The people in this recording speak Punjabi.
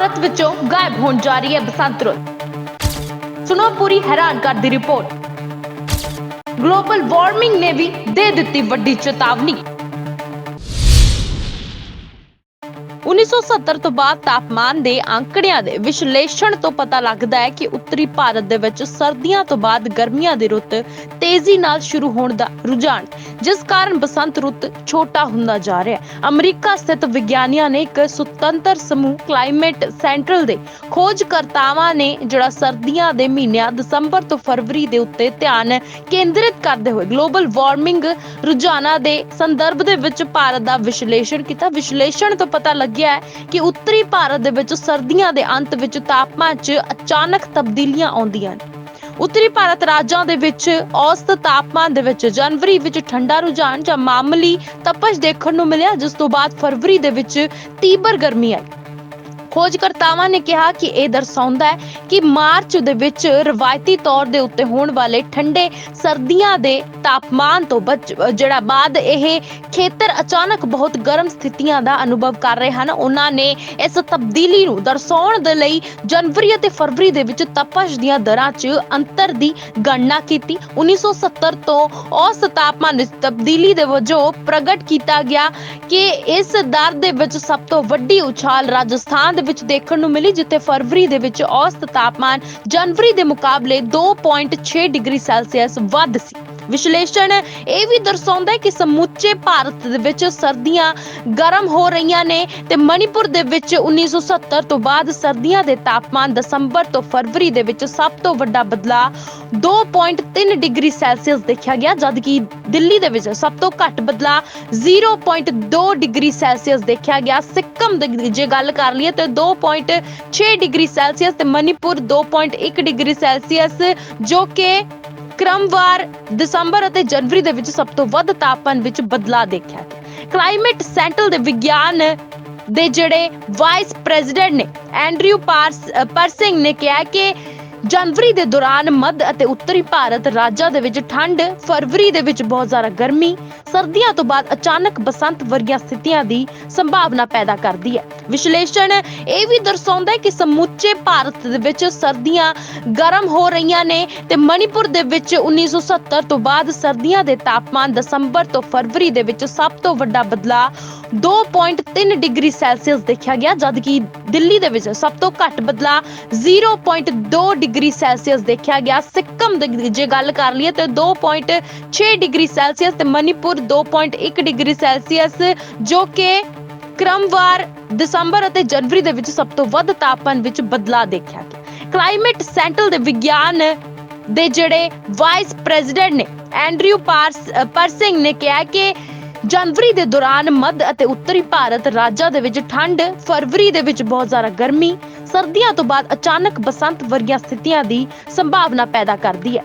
ਭਾਰਤ ਵਿੱਚੋਂ ਗਾਇਬ ਹੋਣ ਜਾ ਰਹੀ ਹੈ ਬਸੰਤ ਰੁੱਤ। ਸੁਣੋ ਪੂਰੀ ਹੈਰਾਨ ਕਰ ਦੀ ਰਿਪੋਰਟ। ਗਲੋਬਲ ਵਾਰਮਿੰਗ ਨੇ ਵੀ ਦੇ ਦਿੱਤੀ ਵੱਡੀ ਚੇਤਾਵਨੀ। 1970 ਤੋਂ ਬਾਅਦ ਤਾਪਮਾਨ ਦੇ ਅੰਕੜਿਆਂ ਦੇ ਵਿਸ਼ਲੇਸ਼ਣ ਤੋਂ ਪਤਾ ਲੱਗਦਾ ਹੈ ਕਿ ਉੱਤਰੀ ਭਾਰਤ ਦੇ ਵਿੱਚ ਸਰਦੀਆਂ ਤੋਂ ਬਾਅਦ ਗਰਮੀਆਂ ਦੀ ਰੁੱਤ ਤੇਜ਼ੀ ਨਾਲ ਸ਼ੁਰੂ ਹੋਣ ਦਾ ਰੁਝਾਨ, ਜਿਸ ਕਾਰਨ ਬਸੰਤ ਰੁੱਤ ਛੋਟਾ ਹੁੰਦਾ ਜਾ ਰਿਹਾ ਹੈ। ਅਮਰੀਕਾ ਸਥਿਤ ਵਿਗਿਆਨੀਆਂ ਨੇ ਇੱਕ ਸੁਤੰਤਰ ਸਮੂਹ ਕਲਾਈਮੇਟ ਸੈਂਟਰਲ ਦੇ ਖੋਜਕਰਤਾਵਾਂ ਨੇ ਜਿਹੜਾ ਸਰਦੀਆਂ ਦੇ ਮਹੀਨਿਆਂ ਦਸੰਬਰ ਤੋਂ ਫਰਵਰੀ ਦੇ ਉੱਤੇ ਧਿਆਨ ਕੇਂਦਰਿਤ ਕਰਦੇ ਹੋਏ ਗਲੋਬਲ ਵਾਰਮਿੰਗ ਰੁਝਾਨਾਂ ਦੇ ਸੰਦਰਭ ਦੇ ਵਿੱਚ ਭਾਰਤ ਦਾ ਵਿਸ਼ਲੇਸ਼ਣ ਕੀਤਾ। ਵਿਸ਼ਲੇਸ਼ਣ ਤੋਂ ਪਤਾ ਲੱਗਿਆ ਹੈ ਕਿ ਉੱਤਰੀ ਭਾਰਤ ਦੇ ਵਿੱਚ ਸਰਦੀਆਂ ਦੇ ਅੰਤ ਵਿੱਚ ਤਾਪਮਾਨ 'ਚ ਅਚਾਨਕ ਤਬਦੀਲੀਆਂ ਆਉਂਦੀਆਂ ਨੇ ਉੱਤਰੀ ਭਾਰਤ ਰਾਜਾਂ ਦੇ ਵਿੱਚ ਔਸਤ ਤਾਪਮਾਨ ਦੇ ਵਿੱਚ ਜਨਵਰੀ ਵਿੱਚ ਠੰਡਾ ਰੁਝਾਨ ਜਾਂ ਮਾਮੂਲੀ ਤਪਸ਼ ਦੇਖਣ ਨੂੰ ਮਿਲਿਆ, ਜਿਸ ਤੋਂ ਬਾਅਦ ਫਰਵਰੀ ਦੇ ਵਿੱਚ ਤੀਬਰ ਗਰਮੀ ਆਈ। ਖੋਜਕਰਤਾਵਾਂ ਨੇ ਕਿਹਾ ਕਿ ਇਹ ਦਰਸਾਉਂਦਾ ਹੈ ਕਿ ਮਾਰਚ ਦੇ ਵਿੱਚ ਰਵਾਇਤੀ ਤੌਰ ਦੇ ਉੱਤੇ ਹੋਣ ਵਾਲੇ ਠੰਡੇ ਸਰਦੀਆਂ ਦੇ ਤਾਪਮਾਨ ਤੋਂ ਜਿਹੜਾ ਬਾਅਦ ਇਹ ਖੇਤਰ ਅਚਾਨਕ ਬਹੁਤ ਗਰਮ ਸਥਿਤੀਆਂ ਦਾ ਅਨੁਭਵ ਕਰ ਰਹੇ ਹਨ, ਉਹਨਾਂ ਨੇ ਇਸ ਤਬਦੀਲੀ ਨੂੰ ਦਰਸਾਉਣ ਦੇ ਲਈ ਜਨਵਰੀ ਅਤੇ ਫਰਵਰੀ ਦੇ ਵਿੱਚ ਤਪਸ਼ ਦੀਆਂ ਦਰਾਂ 'ਚ ਅੰਤਰ ਦੀ ਗਣਨਾ ਕੀਤੀ। 1970 ਤੋਂ ਔਸਤ ਤਾਪਮਾਨ ਵਿੱਚ ਤਬਦੀਲੀ ਦੇ ਵਜੋਂ ਪ੍ਰਗਟ ਕੀਤਾ ਗਿਆ ਕਿ ਇਸ ਦਰ ਦੇ ਵਿੱਚ ਸਭ ਤੋਂ ਵੱਡੀ ਉਛਾਲ ਰਾਜਸਥਾਨ ਦੇ ਵਿੱਚ ਦੇਖਣ ਨੂੰ ਮਿਲੀ, ਜਿੱਥੇ ਫਰਵਰੀ ਦੇ ਵਿੱਚ ਔਸਤ ਤਾਪਮਾਨ ਜਨਵਰੀ ਦੇ ਮੁਕਾਬਲੇ 2.6 ਡਿਗਰੀ ਸੈਲਸੀਅਸ ਵੱਧ ਸੀ। ਵਿਸ਼ਲੇਸ਼ਣ ਇਹ ਵੀ ਦਰਸਾਉਂਦਾ ਹੈ ਕਿ ਸਮੁੱਚੇ ਭਾਰਤ ਦੇ ਵਿੱਚ ਸਰਦੀਆਂ ਗਰਮ ਹੋ ਰਹੀਆਂ ਨੇ ਤੇ ਮਣੀਪੁਰ ਦੇ ਵਿੱਚ 1970 ਤੋਂ ਬਾਅਦ ਸਰਦੀਆਂ ਦੇ ਤਾਪਮਾਨ ਦਸੰਬਰ ਤੋਂ ਫਰਵਰੀ ਦੇ ਵਿੱਚ ਸਭ ਤੋਂ ਵੱਡਾ ਬਦਲਾਅ 2.3 ਡਿਗਰੀ ਸੈਲਸੀਅਸ ਦੇਖਿਆ ਗਿਆ ਜਦਕਿ ਦਿੱਲੀ ਦੇ ਵਿੱਚ ਸਭ ਤੋਂ ਘੱਟ ਬਦਲਾਅ 0.2 ਡਿਗਰੀ ਸੈਲਸੀਅਸ ਦੇਖਿਆ ਗਿਆ। ਸਿੱਕਮ ਦੀ ਜੇ ਗੱਲ ਕਰ ਲਈਏ ਤੇ 2.6 ਡਿਗਰੀ ਸੈਲਸੀਅਸ ਤੇ ਮਣੀਪੁਰ 2.1 ਡਿਗਰੀ ਸੈਲਸੀਅਸ, ਜੋ ਕਿ ਕ੍ਰਮਵਾਰ ਦਸੰਬਰ ਅਤੇ ਜਨਵਰੀ ਦੇ ਵਿੱਚ ਸਭ ਤੋਂ ਵੱਧ ਤਾਪਮਾਨ ਵਿੱਚ ਬਦਲਾਅ ਦੇਖਿਆ ਕਲਾਈਮੇਟ ਸੈਂਟਰ ਦੇ ਵਿਗਿਆਨ ਦੇ ਜਿਹੜੇ ਵਾਈਸ ਪ੍ਰੈਜ਼ੀਡੈਂਟ ਨੇ ਐਂਡਰਿਊ ਪਾਰਸ ਪਰਸਿੰਗ ਨੇ ਕਿਹਾ ਕਿ ਜਨਵਰੀ ਦੇ ਦੌਰਾਨ ਮੱਧ ਅਤੇ ਉੱਤਰੀ ਭਾਰਤ ਰਾਜਾਂ ਦੇ ਵਿੱਚ ਠੰਡ, ਫਰਵਰੀ ਦੇ ਵਿੱਚ ਬਹੁਤ ਜ਼ਿਆਦਾ ਗਰਮੀ, ਸਰਦੀਆਂ ਤੋਂ ਬਾਅਦ ਅਚਾਨਕ ਬਸੰਤ ਵਰਗੀਆਂ ਸਥਿਤੀਆਂ ਦੀ ਸੰਭਾਵਨਾ ਪੈਦਾ ਕਰਦੀ ਹੈ। ਵਿਸ਼ਲੇਸ਼ਣ ਇਹ ਵੀ ਦਰਸਾਉਂਦਾ ਹੈ ਕਿ ਸਮੁੱਚੇ ਭਾਰਤ ਦੇ ਵਿੱਚ ਸਰਦੀਆਂ ਗਰਮ ਹੋ ਰਹੀਆਂ ਨੇ ਤੇ ਮਣੀਪੁਰ ਦੇ ਵਿੱਚ 1970 ਤੋਂ ਬਾਅਦ ਸਰਦੀਆਂ ਦੇ ਤਾਪਮਾਨ ਦਸੰਬਰ ਤੋਂ ਫਰਵਰੀ ਦੇ ਵਿੱਚ ਸਭ ਤੋਂ ਵੱਡਾ ਬਦਲਾਅ 2.3 ਡਿਗਰੀ ਸੈਲਸੀਅਸ ਦੇਖਿਆ ਗਿਆ, ਜਦਕਿ ਦਿੱਲੀ ਦੇ ਵਿੱਚ ਸਭ ਤੋਂ ਘੱਟ ਬਦਲਾਅ 0.2 ਡਿਗਰੀ ਸੈਲਸੀਅਸ ਦੇਖਿਆ ਗਿਆ। ਸਿੱਕਮ ਦੀ ਜੇ ਗੱਲ ਕਰ ਲਈਏ ਤੇ 2.6 ਡਿਗਰੀ ਸੈਲਸੀਅਸ ਤੇ ਮਣੀਪੁਰ 2.1 ਡਿਗਰੀ ਸੈਲਸੀਅਸ, ਜੋ ਕਿ ਕ੍ਰਮਵਾਰ ਦਸੰਬਰ ਅਤੇ ਜਨਵਰੀ ਦੇ ਵਿੱਚ ਸਭ ਤੋਂ ਵੱਧ ਤਾਪਮਾਨ ਵਿੱਚ ਬਦਲਾਅ ਦੇਖਿਆ ਗਿਆ। ਕਲਾਈਮੇਟ ਸੈਂਟਰ ਦੇ ਵਿਗਿਆਨ ਦੇ ਜਿਹੜੇ ਵਾਈਸ ਪ੍ਰੈਜ਼ੀਡੈਂਟ ਨੇ, ਐਂਡਰਿਊ ਪਰਸਿੰਗ ਨੇ ਕਿਹਾ ਕਿ ਜਨਵਰੀ ਦੇ ਦੌਰਾਨ ਮੱਧ ਅਤੇ ਉੱਤਰੀ ਭਾਰਤ ਰਾਜਾਂ ਦੇ ਵਿੱਚ ਠੰਡ ਫਰਵਰੀ ਦੇ ਵਿੱਚ ਬਹੁਤ ਜ਼ਿਆਦਾ ਗਰਮੀ ਸਰਦੀਆਂ ਤੋਂ ਬਾਅਦ ਅਚਾਨਕ ਬਸੰਤ ਵਰਗੀਆਂ ਸਥਿਤੀਆਂ ਦੀ ਸੰਭਾਵਨਾ ਪੈਦਾ ਕਰਦੀ ਹੈ।